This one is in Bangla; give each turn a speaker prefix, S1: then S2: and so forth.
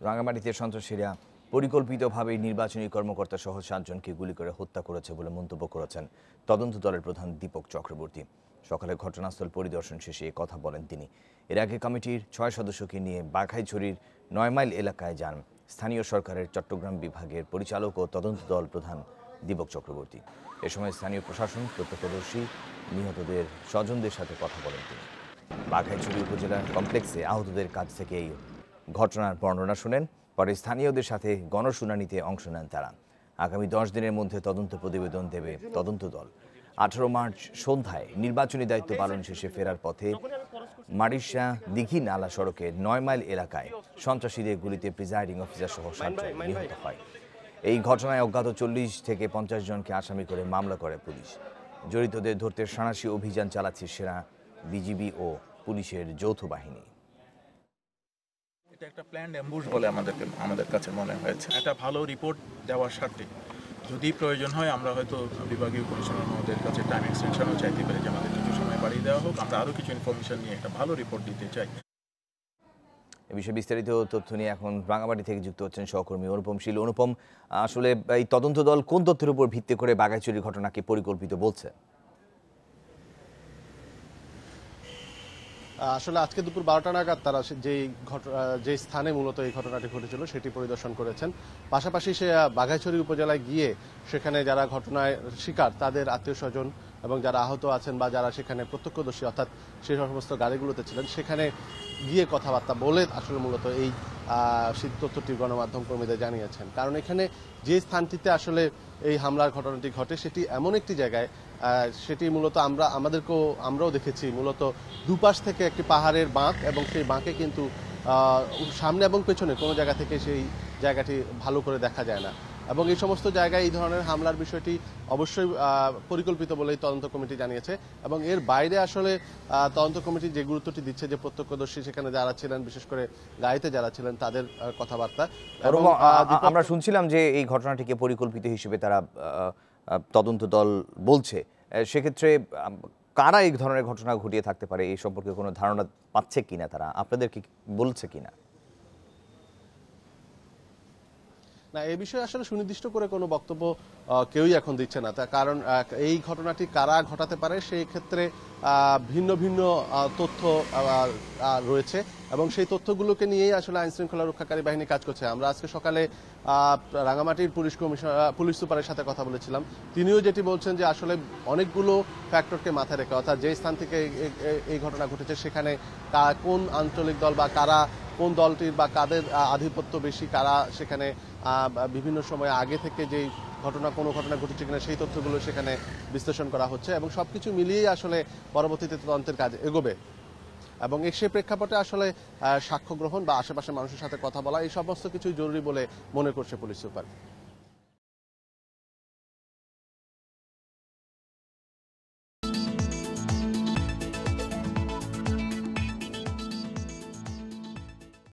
S1: রাঙামাটিতে সন্ত্রাসীরা পরিকল্পিতভাবে নির্বাচনী কর্মকর্তা সহ সাতজনকে গুলি করে হত্যা করেছে বলে মন্তব্য করেছেন তদন্ত দলের প্রধান দীপক চক্রবর্তী। সকালে ঘটনাস্থল পরিদর্শন শেষে কথা বলেন তিনি। এর আগে কমিটির ছয় সদস্যকে নিয়ে বাঘাইছড়ির নয় মাইল এলাকায় যান স্থানীয় সরকারের চট্টগ্রাম বিভাগের পরিচালক ও তদন্ত দল প্রধান দীপক চক্রবর্তী। এ সময় স্থানীয় প্রশাসন, প্রত্যক্ষদর্শী নিহতদের স্বজনদের সাথে কথা বলেন তিনি। বাঘাইছড়ি উপজেলার কমপ্লেক্সে আহতদের কাছ থেকে এই ঘটনার বর্ণনা শুনেন পরে স্থানীয়দের সাথে গণশুনানিতে অংশ নেন তারা। আগামী দশ দিনের মধ্যে তদন্ত প্রতিবেদন দেবে তদন্ত দল। আঠারো মার্চ সন্ধ্যায় নির্বাচনী দায়িত্ব পালন শেষে ফেরার পথে মারিশা দিঘি নালা সড়কের নয় মাইল এলাকায় সন্ত্রাসীদের গুলিতে প্রিজাইডিং অফিসার সহ সাতজন নিহত হয়। এই ঘটনায় অজ্ঞাত চল্লিশ থেকে পঞ্চাশ জনকে আসামি করে মামলা করে পুলিশ। জড়িতদের ধরতে সাঁড়াশি অভিযান চালাচ্ছে সেনা বিজিবি ও পুলিশের যৌথ বাহিনী।
S2: একটা প্ল্যান্ড অ্যাম্বুশ বলে আমাদেরকে, আমাদের কাছে মনে হয়েছে। একটা ভালো রিপোর্ট দেওয়ার স্বার্থে যদি প্রয়োজন হয়, আমরা হয়তো বিভাগীয় কমিশনার মহোদয়ের কাছে টাইম এক্সটেনশনও চাইতে পারি যে আমাদের কিছু সময় বাড়িয়ে দেওয়া হোক। আমরা আরও কিছু ইনফরমেশন নিয়ে একটা ভালো রিপোর্ট দিতে চাই।
S1: এ বিষয়ে বিস্তারিত তথ্য নিয়ে এখন রাঙামাটি থেকে যুক্ত হচ্ছেন সহকর্মী অনুপম শীল। অনুপম, আসলে এই তদন্ত দল কোন তথ্যের উপর ভিত্তি করে বাগাইচুরির ঘটনাকে পরিকল্পিত বলছে?
S3: আসলে আজকে দুপুর বারোটা নাগাদ তারা যেই যে স্থানে মূলত এই ঘটনাটি ঘটেছিল, সেটি পরিদর্শন করেছেন। পাশাপাশি সে বাঘাইছড়ি উপজেলায় গিয়ে সেখানে যারা ঘটনায় শিকার, তাদের আত্মীয় স্বজন এবং যারা আহত আছেন বা যারা সেখানে প্রত্যক্ষদর্শী, অর্থাৎ সেই সমস্ত গাড়িগুলোতে ছিলেন, সেখানে গিয়ে কথাবার্তা বলে আসলে মূলত এই তথ্যটি গণমাধ্যম কর্মীদের জানিয়েছেন। কারণ এখানে যে স্থানটিতে আসলে এই হামলার ঘটনাটি ঘটে, সেটি এমন একটি জায়গায় সেটি মূলত আমরা, আমাদেরকেও, আমরাও দেখেছি। মূলত দুপাশ থেকে একটি পাহাড়ের বাঁক এবং সেই বাঁকে কিন্তু সামনে এবং পেছনে কোনো জায়গা থেকে সেই জায়গাটি ভালো করে দেখা যায় না। এবং এই সমস্ত জায়গায় এই ধরনের হামলার বিষয়টি অবশ্যই পরিকল্পিত বলেই তদন্ত কমিটি জানিয়েছে। এবং এর বাইরে আসলে তদন্ত কমিটি যে গুরুত্বটি দিচ্ছে যে প্রত্যক্ষদর্শী সেখানে যারা ছিলেন বিশেষ করে গাড়িতে যারা ছিলেন তাদের কথাবার্তা
S1: আমরা শুনছিলাম যে এই ঘটনাটিকে পরিকল্পিত হিসেবে তারা তদন্ত দল বলছে। সেক্ষেত্রে কারা এই ধরনের ঘটনা ঘটিয়ে থাকতে পারে এই সম্পর্কে কোনো ধারণা পাচ্ছে কিনা তারা? আপনাদেরকে বলছে কিনা?
S3: না এ বিষয়ে আসলে সুনির্দিষ্ট করে কোনো বক্তব্য কেউই এখন দিচ্ছে না। তার কারণ এই ঘটনাটি কারা ঘটাতে পারে সেই ক্ষেত্রে ভিন্ন ভিন্ন তথ্য রয়েছে এবং সেই তথ্যগুলোকে নিয়েই আসলে আইন শৃঙ্খলা রক্ষাকারী বাহিনী কাজ করছে। আমরা আজকে সকালে রাঙামাটির পুলিশ কমিশন আহ, পুলিশ সুপারের সাথে কথা বলেছিলাম। তিনিও যেটি বলছেন যে আসলে অনেকগুলো ফ্যাক্টরকে মাথায় রেখে অর্থাৎ যে স্থান থেকে এই ঘটনা ঘটেছে সেখানে কোন আঞ্চলিক দল বা কারা কোন দলটির বা কাদের আধিপত্য বেশি, কারা সেখানে বিভিন্ন সময় আগে থেকে যেই ঘটনা, কোনো ঘটনা ঘটেছে কিনা সেই তথ্যগুলো সেখানে বিশ্লেষণ করা হচ্ছে এবং সব কিছু মিলিয়েই আসলে পরবর্তীতে তদন্তের কাজ এগোবে। এবং সে প্রেক্ষাপটে আসলে সাক্ষ্য গ্রহণ বা আশেপাশের মানুষের সাথে কথা বলা, এই সমস্ত কিছুই জরুরি বলে মনে করছে পুলিশ সুপার।